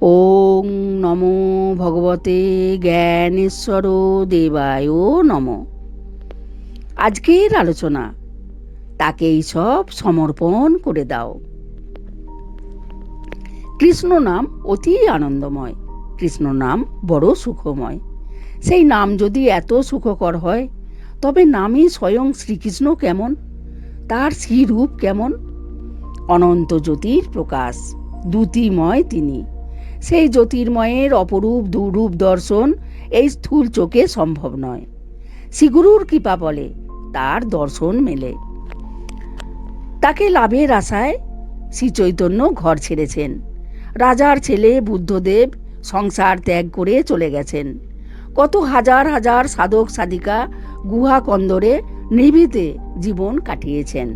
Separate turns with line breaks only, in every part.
ওং নমো ভগবতে জ্ঞানেশ্বর দেবায় নম। আজকের আলোচনা, তাকেই সব সমর্পণ করে দাও। কৃষ্ণ নাম অতি আনন্দময়, কৃষ্ণ নাম বড় সুখময়। সেই নাম যদি এত সুখকর হয়, তবে নামই স্বয়ং শ্রীকৃষ্ণ কেমন? তার শ্রীরূপ কেমন? অনন্ত জ্যোতির প্রকাশ দ্যুতিময় তিনি। সেই জ্যোতির্ময়ের অপরূপ দুরূপ দর্শন এই স্থূল চোখে সম্ভব নয়। শ্রীগুরুর কৃপা বলে তার দর্শন মেলে। তাকে লাভের আশায় শ্রী চৈতন্য ঘর ছেড়েছেন। রাজার ছেলে বুদ্ধদেব সংসার ত্যাগ করে চলে গেছেন। কত হাজার হাজার সাধক সাধিকা গুহা কন্দরে নিভৃতে জীবন কাটিয়েছেন।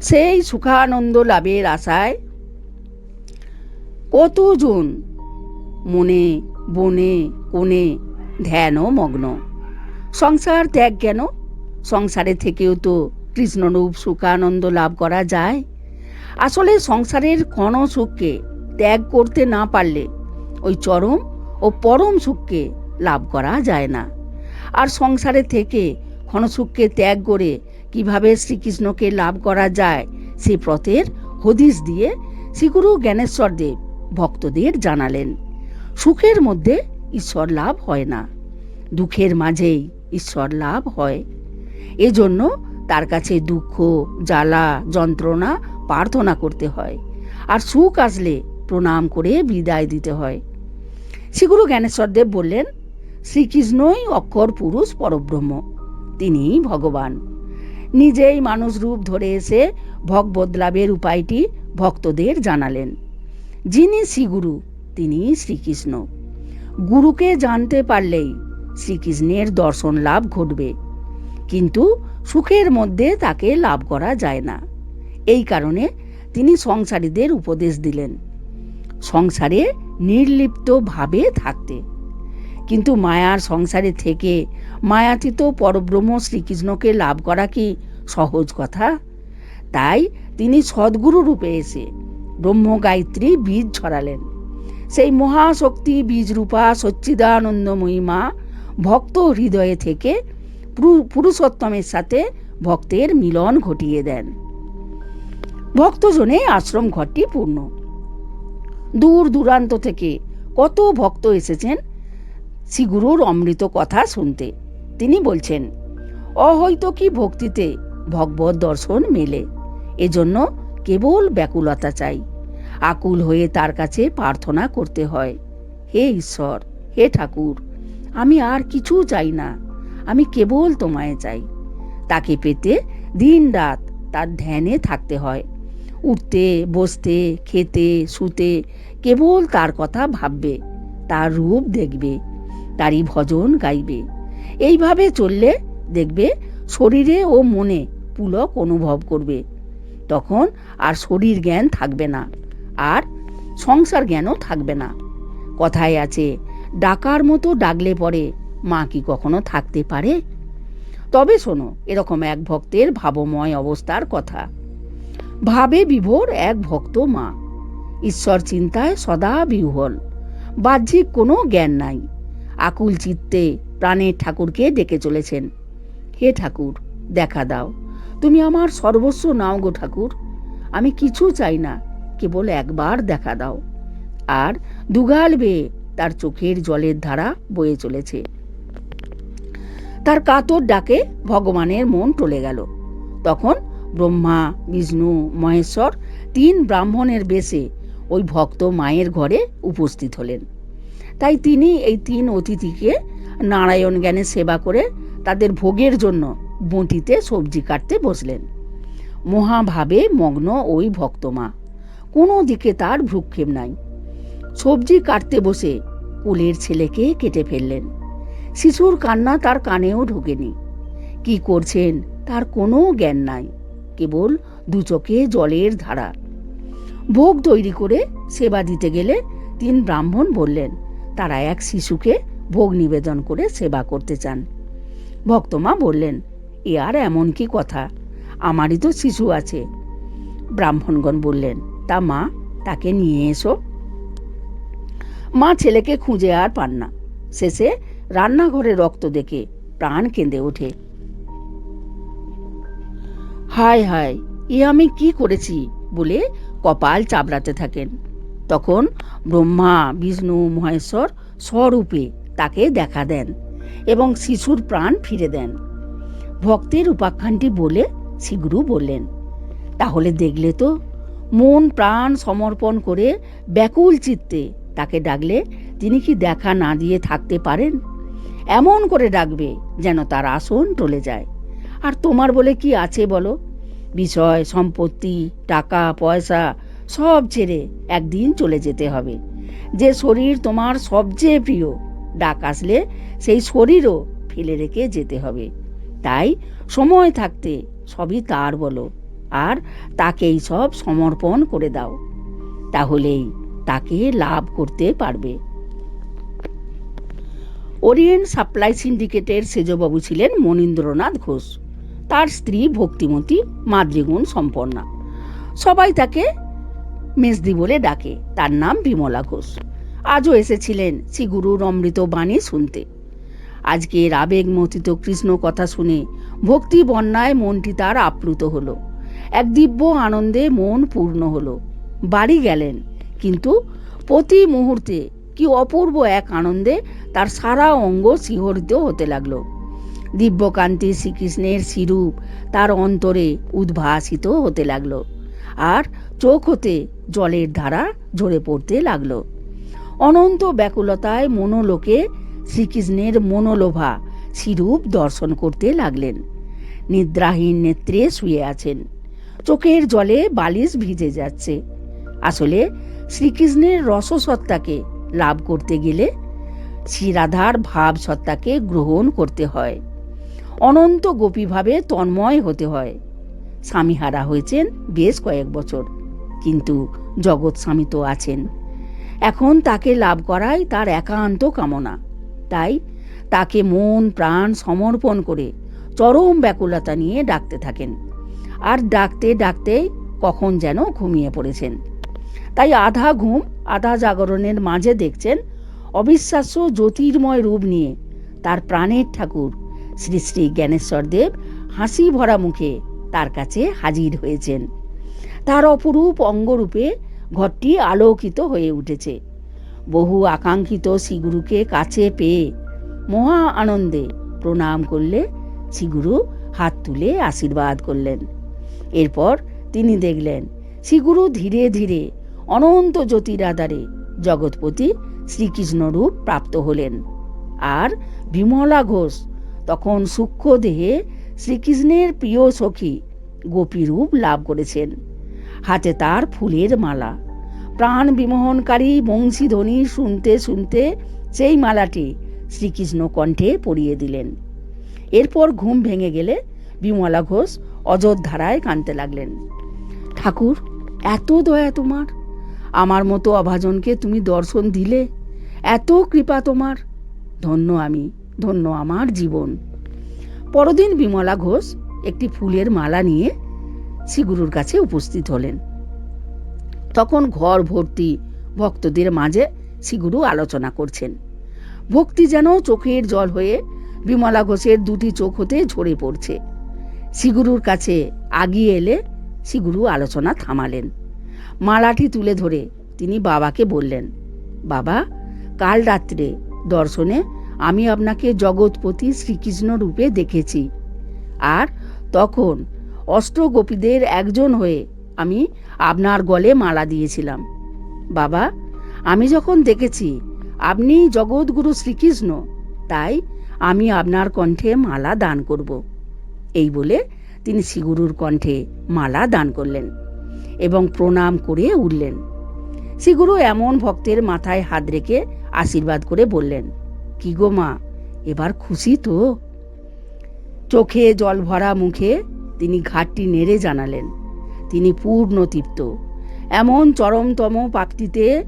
সেই সুখানন্দ লাভের আশায় কতজন? মনে, বনে, কোণে, ধ্যান মগ্ন। সংসার ত্যাগ কেন? সংসারে থেকেও তো কৃষ্ণরূপ সুখানন্দ লাভ করা যায়। আসলে সংসারের ক্ষণ সুখকে ত্যাগ করতে না পারলে ওই চরম ও পরম সুখকে লাভ করা যায় না। আর সংসারে থেকে ক্ষণসুখকে ত্যাগ করে কীভাবে শ্রীকৃষ্ণকে লাভ করা যায়, সে পথের হদিস দিয়ে শ্রীগুরু জ্ঞানেশ্বর দেব ভক্তদের জানালেন, সুখের মধ্যে ঈশ্বর লাভ হয় না, দুঃখের মাঝেই ঈশ্বর লাভ হয়। এজন্য তার কাছে দুঃখ, জ্বালা, যন্ত্রণা প্রার্থনা করতে হয়, আর সুখ আসলে প্রণাম করে বিদায় দিতে হয়। শ্রীগুরু জ্ঞানেশ্বরদেব বললেন, শ্রীকৃষ্ণই অক্ষর পুরুষ পরব্রহ্ম, তিনিই ভগবান। নিজেই মানুষ রূপ ধরে এসে ভগবদ লাভের উপায়টি ভক্তদের জানালেন। যিনি শ্রীগুরু, তিনি শ্রীকৃষ্ণ। গুরুকে জানতে পারলেই শ্রীকৃষ্ণের দর্শন লাভ ঘটবে। কিন্তু সুখের মধ্যে তাকে লাভ করা যায় না। এই কারণে তিনি সংসারীদের উপদেশ দিলেন। সংসারে নির্লিপ্তভাবে থাকতে। কিন্তু মায়ার সংসারে থেকে মায়াতীত পরব্রহ্ম শ্রীকৃষ্ণকে লাভ করা কি সহজ কথা? তাই তিনি সদ্গুরু রূপে এসে ব্রহ্ম গায়ত্রী বীজ ছড়ালেন। সেই মহাশক্তি বীজরূপা সচ্চিদানন্দময়ী মা ভক্ত হৃদয়ে থেকে পুরুষোত্তমের সাথে ভক্তের মিলন ঘটিয়ে দেন। ভক্তজনে আশ্রম ঘরটি পূর্ণ। দূর দূরান্ত থেকে কত ভক্ত এসেছেন শ্রীগুরুর অমৃত কথা শুনতে। তিনি বলছেন, অহৈত কি ভক্তিতে ভগবত দর্শন মেলে। এজন্য কেবল ব্যাকুলতা চাই। আকুল হয়ে তার কাছে প্রার্থনা করতে হয়। হে ঈশ্বর, হে ঠাকুর, আমি আর কিছু চাই না। আমি কেবল তোমায় চাই। তাকে পেতে দিন রাত তার ধ্যানে থাকতে হয়। উঠতে, বসতে, খেতে, শুতে কেবল তার কথা ভাববে, তার রূপ দেখবে, তারই ভজন গাইবে। এইভাবে চললে দেখবে শরীরে ও মনে পুলক অনুভব করবে। তখন আর শরীর জ্ঞান থাকবে না। আর সংসার জ্ঞানও থাকবে না। কথায় আছে, ডাকার মতো ডাকলে পরে মা কি কখনো থাকতে পারে? তবে শোনো, এরকম এক ভক্তের ভাবময় অবস্থার কথা। ভাবে বিভোর এক ভক্ত মা। ঈশ্বর চিন্তায় সদা বিহ্বল বাহ্যিক কোনো জ্ঞান নাই। আকুল চিত্তে প্রাণের ঠাকুরকে ডেকে চলেছেন। হে ঠাকুর, দেখা দাও। তুমি আমার সর্বস্ব নাও গো ঠাকুর। আমি কিছু চাই না। কেবল একবার দেখা দাও। আর দুগাল বেয়ে তার চোখের জলের ধারা বয়ে চলেছে। তার কাতর ডাকে ভগবানের মন টলে গেল। তখন ব্রহ্মা, বিষ্ণু, মহেশ্বর তিন ব্রাহ্মণের বেশে ওই ভক্ত মায়ের ঘরে উপস্থিত হলেন। তাই তিনি এই তিন অতিথিকে নারায়ণ জ্ঞানের সেবা করে তাদের ভোগের জন্য বঁটিতে সবজি কাটতে বসলেন। মহাভাবে মগ্ন ওই ভক্তমা কোনো দিকে তার ভ্রুক্ষেপ নাই। সবজি কাটতে বসে কুলের ছেলেকে কেটে ফেললেন। শিশুর কান্না তার কানেও ঢোকেনি। কি করছেন তার কোনো জ্ঞান নাই, কেবল দু চোখে জলের ধারা। ভোগ তৈরি করে সেবা দিতে গেলে তিন ব্রাহ্মণ বললেন, তারা এক শিশুকে ভোগ নিবেদন করে সেবা করতে চান। ভক্তমা বললেন, এ আর এমন কি কথা? আমারই তো শিশু আছে। ব্রাহ্মণগণ বললেন তা মা, তাকে নিয়ে এসো। মা ছেলেকে খুঁজে আর পান না। শেষে রান্নাঘরে রক্ত দেখে প্রাণ কেঁদে ওঠে। হায় হায়, এ আমি কি করেছি বলে কপাল চাবড়াতে থাকেন। তখন ব্রহ্মা, বিষ্ণু, মহেশ্বর স্বরূপে তাকে দেখা দেন এবং শিশুর প্রাণ ফিরে দেন। ভক্তের উপাখ্যানটি বলে শ্রীগুরু বললেন, তাহলে দেখলে তো মন প্রাণ সমর্পণ করে ব্যাকুল চিত্তে তাকে ডাকলে তিনি কি দেখা না দিয়ে থাকতে পারেন? এমন করে ডাকবে যেন তার আসন টলে যায়। আর তোমার বলে কি আছে বলো? বিষয়, সম্পত্তি, টাকা, পয়সা সব ছেড়ে একদিন চলে যেতে হবে। যে শরীর তোমার সবচেয়ে প্রিয়, ডাক আসলে সেই শরীরও ফেলে রেখে যেতে হবে। তাই সময় থাকতে সবই তার বলো। আর তাকেই সব সমর্পণ করে দাও। তাহলেই তাকে লাভ করতে পারবে। ওরিয়েন্ট সাপ্লাই সিন্ডিকেটের সেজবাবু ছিলেন মনীন্দ্রনাথ ঘোষ। তার স্ত্রী ভক্তিমতী মাতৃগুণ সম্পন্না। সবাই তাকে মেজদি বলে ডাকে। তার নাম বিমলা ঘোষ। আজও এসেছিলেন শ্রী গুরুর অমৃত বাণী শুনতে। আজকের আবেগমথিত কৃষ্ণ কথা শুনে ভক্তি বন্যায় মনটি তার আপ্লুত হলো। এক দিব্য আনন্দে মন পূর্ণ হলো। বাড়ি গেলেন, কিন্তু প্রতি মুহূর্তে কি অপূর্ব এক আনন্দে তার সারা অঙ্গ শিহরিত হতে লাগল। দিব্যকান্তি শ্রীকৃষ্ণের শিরূপ তার অন্তরে উদ্ভাসিত হতে লাগল আর চোখ হতে জলের ধারা ঝরে পড়তে লাগল। অনন্ত ব্যাকুলতায় মনোলোকে শ্রীকৃষ্ণের মনোলোভা শিরূপ দর্শন করতে লাগলেন। নিদ্রাহীন নেত্রে শুয়ে আছেন। চোখের জলে বালিশ ভিজে যাচ্ছে। আসলে শ্রীকৃষ্ণের রসসত্তাকে লাভ করতে গেলে শ্রীরাধার ভাব সত্তাকে গ্রহণ করতে হয়। অনন্ত গোপীভাবে তন্ময় হতে হয়। স্বামীহারা হয়েছেন বেশ কয়েক বছর, কিন্তু জগৎ স্বামী তো আছেন। এখন তাকে লাভ করাই তার একান্ত কামনা। তাই তাকে মন, প্রাণ সমর্পণ করে চরম ব্যাকুলতা নিয়ে ডাকতে থাকেন। আর ডাকতে ডাকতে কখন যেন ঘুমিয়ে পড়েছেন। তাই আধা ঘুম, আধা জাগরণের মাঝে দেখছেন অবিশ্বাস্য জ্যোতির্ময় রূপ নিয়ে তার প্রাণের ঠাকুর শ্রী শ্রী জ্ঞানেশ্বর দেব হাসি ভরা মুখে তার কাছে হাজির হয়েছেন। তার অপরূপ অঙ্গরূপে ঘরটি আলোকিত হয়ে উঠেছে। বহু আকাঙ্ক্ষিত শ্রীগুরুকে কাছে পেয়ে মহা আনন্দে প্রণাম করলে শ্রীগুরু হাত তুলে আশীর্বাদ করলেন। এরপর তিনি দেখলেন, শ্রীগুরু ধীরে ধীরে অনন্ত জ্যোতির আধারে জগৎপতি শ্রীকৃষ্ণরূপ প্রাপ্ত হলেন। আর বিমলা ঘোষ তখন সূক্ষ্ম দেহে শ্রীকৃষ্ণের প্রিয় সখী গোপীরূপ লাভ করেছেন। হাতে তার ফুলের মালা। প্রাণ বিমোহনকারী বংশীধ্বনি শুনতে শুনতে সেই মালাটি শ্রীকৃষ্ণ কণ্ঠে পরিয়ে দিলেন। এরপর ঘুম ভেঙে গেলে বিমলা ঘোষ অযোধ্যারায় কাঁদতে লাগলেন। ঠাকুর, এত দয়া তোমার? আমার মতো অভাজনকে তুমি দর্শন দিলে? এত কৃপা তোমার? ধন্য আমি, ধন্য আমার জীবন। পরদিন বিমলা ঘোষ একটি ফুলের মালা নিয়ে শ্রীগুরুর কাছে উপস্থিত হলেন। তখন ঘর ভর্তি ভক্তদের মাঝে শ্রীগুরু আলোচনা করছেন। ভক্তি যেন চোখের জল হয়ে বিমলা ঘোষের দুটি চোখ হতে ঝরে পড়ছে। শ্রীগুরুর কাছে আগিয়ে এলে শ্রীগুরু আলোচনা থামালেন। মালাটি তুলে ধরে তিনি বাবাকে বললেন, বাবা, কাল রাত্রে দর্শনে আমি আপনাকে জগৎপতি শ্রীকৃষ্ণ রূপে দেখেছি। আর তখন অষ্টগোপীদের একজন হয়ে আমি আপনার গলে মালা দিয়েছিলাম। বাবা, আমি যখন দেখেছি আপনি জগৎগুরু শ্রীকৃষ্ণ, তাই আমি আপনার কণ্ঠে মালা দান করব। এই বলে তিনি শ্রীগুরুর কণ্ঠে মালা দান করলেন এবং প্রণাম করে উঠলেন। শ্রীগুরু এমন ভক্তের মাথায় হাত রেখে আশীর্বাদ করে বললেন, কি গো মা, এবার খুশি তো? চোখে জল ভরা মুখে তিনি ঘাটটি নেড়ে জানালেন। তিনি পূর্ণ তৃপ্ত। এমন চরমতম প্রাপ্তিতে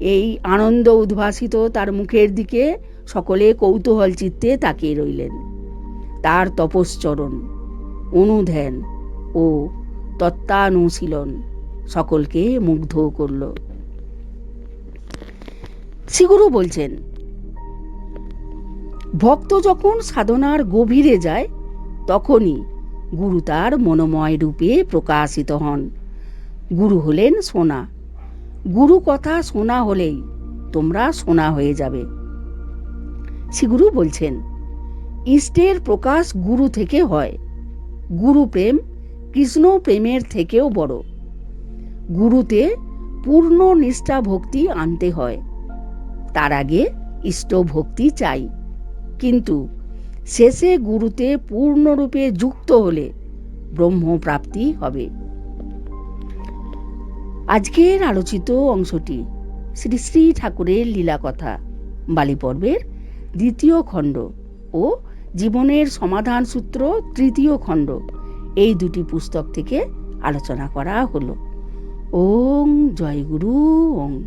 এই আনন্দ উদ্ভাসিত তার মুখের দিকে সকলে কৌতূহল চিত্তে তাকিয়ে রইলেন। তার তপশ্চরণ, অনুধ্যান ও তত্ত্বানুশীলন সকলকে মুগ্ধ করল। শ্রীগুরু বলছেন, ভক্ত যখন সাধনার গভীরে যায়, তখনই গুরু তার মনোময় রূপে প্রকাশিত হন। গুরু হলেন সোনা। গুরু কথা শোনা হলেই তোমরা সোনা হয়ে যাবে। শ্রীগুরু বলছেন ইষ্টের প্রকাশ গুরু থেকে হয়। গুরু প্রেম কৃষ্ণ প্রেমের থেকেও বড়। গুরুতে পূর্ণ নিষ্ঠা ভক্তি আনতে হয়। তার আগে ইষ্ট ভক্তি চাই। কিন্তু শেষে গুরুতে পূর্ণরূপে যুক্ত হলে ব্রহ্মপ্রাপ্তি হবে। আজকের আলোচিত অংশটি শ্রী শ্রী ঠাকুরের লীলা কথা বালি পর্বের দ্বিতীয় খণ্ড ও জীবনের সমাধান সূত্র তৃতীয় খণ্ড। এই দুটি পুস্তক থেকে আলোচনা করা হলো। ওং জয় গুরু, ওং।